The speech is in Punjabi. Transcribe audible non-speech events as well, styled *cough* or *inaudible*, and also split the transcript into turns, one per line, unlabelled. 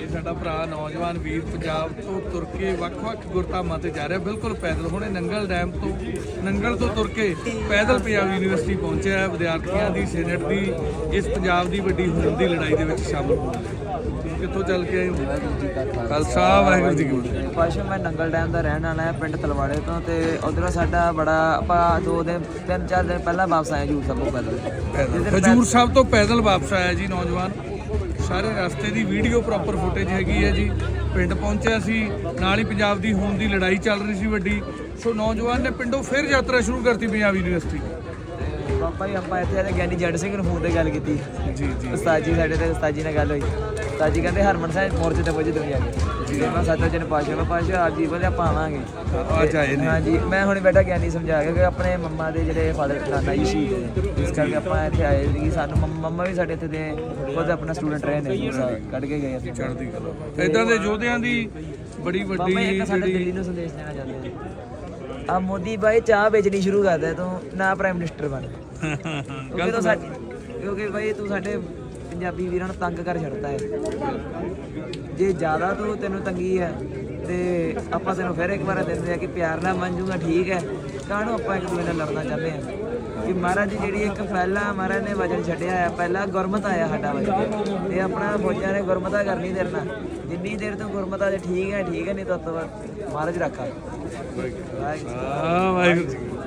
ਇਹ ਸਾਡਾ ਭਰਾ ਨੌਜਵਾਨ ਵੀਰ ਪੰਜਾਬ ਤੋਂ ਤੁਰ ਕੇ ਵੱਖ-ਵੱਖ ਗੁਰਧਾਮਾਂ ਤੇ ਜਾ ਰਿਹਾ। ਬਿਲਕੁਲ ਪੈਦਲ। ਹੁਣੇ ਨੰਗਲ ਡੈਮ ਤੋਂ ਨੰਗਲ ਤੋਂ ਤੁਰ ਕੇ ਪੈਦਲ ਪੰਜਾਬ ਯੂਨੀਵਰਸਿਟੀ ਪਹੁੰਚਿਆ ਹੈ। ਵਿਦਿਆਰਥੀਆਂ ਦੀ ਸੈਨੇਟ ਦੀ ਇਸ ਪੰਜਾਬ ਦੀ ਵੱਡੀ ਹੋਂਦ ਦੀ ਲੜਾਈ ਦੇ ਵਿੱਚ ਸ਼ਾਮਲ ਹੋਣ ਕਿੱਥੋਂ ਚੱਲ ਕੇ ਆਏ ਹੋ? ਖਾਲਸਾ ਵਾਹਿਗੁਰੂ ਜੀ ਕੀ ਫਤਿਹ।
ਪਾਸ਼ਾ ਮੈਂ ਨੰਗਲ ਡੈਮ ਦਾ ਰਹਿਣ ਵਾਲਾ ਹਾਂ ਪਿੰਡ ਤਲਵਾੜੇ ਤੋਂ। ਤੇ ਉਧਰੋਂ ਸਾਡਾ ਬੜਾ ਆਪਾਂ ਦੋ ਦਿਨ ਤਿੰਨ ਚਾਰ ਦਿਨ ਪਹਿਲਾਂ ਵਾਪਸ ਆਏ ਜੂਰ ਸਾਹਿਬੋਂ ਪੈਦਲ।
ਪੈਦਲ। ਹਜੂਰ ਸਾਹਿਬ ਤੋਂ ਪੈਦਲ ਵਾਪਸ ਆਇਆ ਜੀ ਨੌਜਵਾਨ। ਸਾਰੇ ਰਸਤੇ ਦੀ ਵੀਡੀਓ ਪ੍ਰੋਪਰ ਫੁਟੇਜ ਹੈਗੀ ਹੈ ਜੀ। ਪਿੰਡ ਪਹੁੰਚਿਆ ਸੀ ਨਾਲ ਹੀ ਪੰਜਾਬ ਦੀ ਹੋਂਦ ਦੀ ਲੜਾਈ ਚੱਲ ਰਹੀ ਸੀ ਵੱਡੀ। ਸੋ ਨੌਜਵਾਨ ਨੇ ਪਿੰਡੋਂ ਫਿਰ ਯਾਤਰਾ ਸ਼ੁਰੂ ਕਰਤੀ ਪੰਜਾਬ ਯੂਨੀਵਰਸਿਟੀ।
ਪਾਪਾ ਜੀ ਆਪਾਂ ਇੱਥੇ ਆਏ ਗਿਆਨੀ ਜੱਟ ਸਿੰਘ ਨੂੰ ਫੋਨ ਤੇ ਗੱਲ ਕੀਤੀ।
ਜੀ ਜੀ।
ਉਸਤਾਦ ਜੀ ਸਾਡੇ ਤੇ ਉਸਤਾਦ ਜੀ ਨਾਲ ਗੱਲ ਹੋਈ। ਉਸਤਾਦ ਜੀ ਕਹਿੰਦੇ ਹਰਮਨ ਸਾਹਿਬ ਮੋਰਚੇ ਤੇ ਪੁੱਜ ਦੁਨੀਆ ਕੇ। ਜੀ ਮੈਂ ਸੱਤ ਜਨ ਪਾਸ਼ਾ ਮੈਂ ਪਾਸ਼ਾ ਆਪ ਜੀ ਬੋਲੇ ਆਪਾਂ ਆਵਾਂਗੇ।
ਅੱਜ ਆਏ ਨੇ।
ਹਾਂਜੀ ਮੈਂ ਹੁਣ ਬੈਠਾ ਗਿਆਨੀ ਸਮਝਾ ਕੇ ਕਿ ਆਪਣੇ ਮੰਮਾ ਦੇ ਜਿਹੜੇ ਫਾਦਰ ਨਾਨਾ ਜੀ ਨੇ ਇਸ ਕਰਕੇ ਆਪਾਂ ਇੱਥੇ ਆਏ ਸੀ। ਸਾਨੂੰ ਮੰਮ- ਵੀ ਸਾਡੇ ਇੱਥੇ ਦੇ ਖੁਦ ਆਪਣਾ ਸਟੂਡੈਂਟ ਰਹੇ ਨੇ ਕੱਢ ਕੇ ਗਏ ਅਸੀਂ।
ਚੜ੍ਹਦੀ ਕਲਾ। ਇਦਾਂ ਦੇ ਯੋਧਿਆਂ ਦੀ ਬੜੀ ਵੱਡੀ
ਇੱਕ ਸਾਡੇ ਦਿੱਲੀ ਨੂੰ ਸੰਦੇਸ਼ ਦੇਣਾ ਚਾਹੁੰਦੇ ਆ। ਮੋਦੀ ਬਾਈ ਚਾਹ ਵੇਚਣੀ ਸ਼ੁਰੂ ਕਰ ਦੇ ਤੂੰ ਨਾ ਪ੍ਰਾਈਮ ਮਿਨਿਸਟਰ ਬਣ। *laughs* ਕਿਉਂਕਿ ਤੂੰ ਸਾਡੇ ਕਿਉਂਕਿ ਬਾਈ ਤੂੰ ਸਾਡੇ ਪੰਜਾਬੀ ਵੀਰਾਂ ਨੂੰ ਤੰਗ ਕਰ ਛੱਡਦਾ ਹੈ। ਜੇ ਜ਼ਿਆਦਾ ਤੂੰ ਤੈਨੂੰ ਤੰਗੀ ਹੈ ਤੇ ਆਪਾਂ ਤੈਨੂੰ ਫਿਰ ਇੱਕ ਵਾਰ ਦਿੰਦੇ ਆ ਕਿ ਪਿਆਰ ਨਾਲ ਮੰਨ ਜੂਗਾ ਠੀਕ ਹੈ। ਕਾਹਨੂੰ ਆਪਾਂ ਇੱਕ ਦੂਜੇ ਨਾਲ ਲੜਨਾ ਚਾਹੁੰਦੇ ਆ ਕਿ ਮਹਾਰਾਜ ਦੀ ਜਿਹੜੀ ਇੱਕ ਪਹਿਲਾ ਮਹਾਰਾਜ ਨੇ ਵਜਨ ਛੱਡਿਆ ਹੈ ਪਹਿਲਾ ਗੁਰਮਤ ਆਇਆ ਸਾਡਾ ਵਜਨ ਤੇ ਆਪਣਾ ਫੌਜਾਂ ਨੇ ਗੁਰਮਤਾ ਕਰਨੀ ਦੇਰ ਨਾਲ। ਜਿੰਨੀ ਦੇਰ ਤੂੰ ਗੁਰਮਤਾ ਜੇ ਠੀਕ ਹੈ ਠੀਕ ਹੈ ਨਹੀਂ ਤਾਂ ਤੋਂ ਬਾਅਦ ਮਹਾਰਾਜ ਰੱਖਾ ਵਾਹਿਗੁਰੂ
ਆ ਵਾਹਿਗੁਰੂ।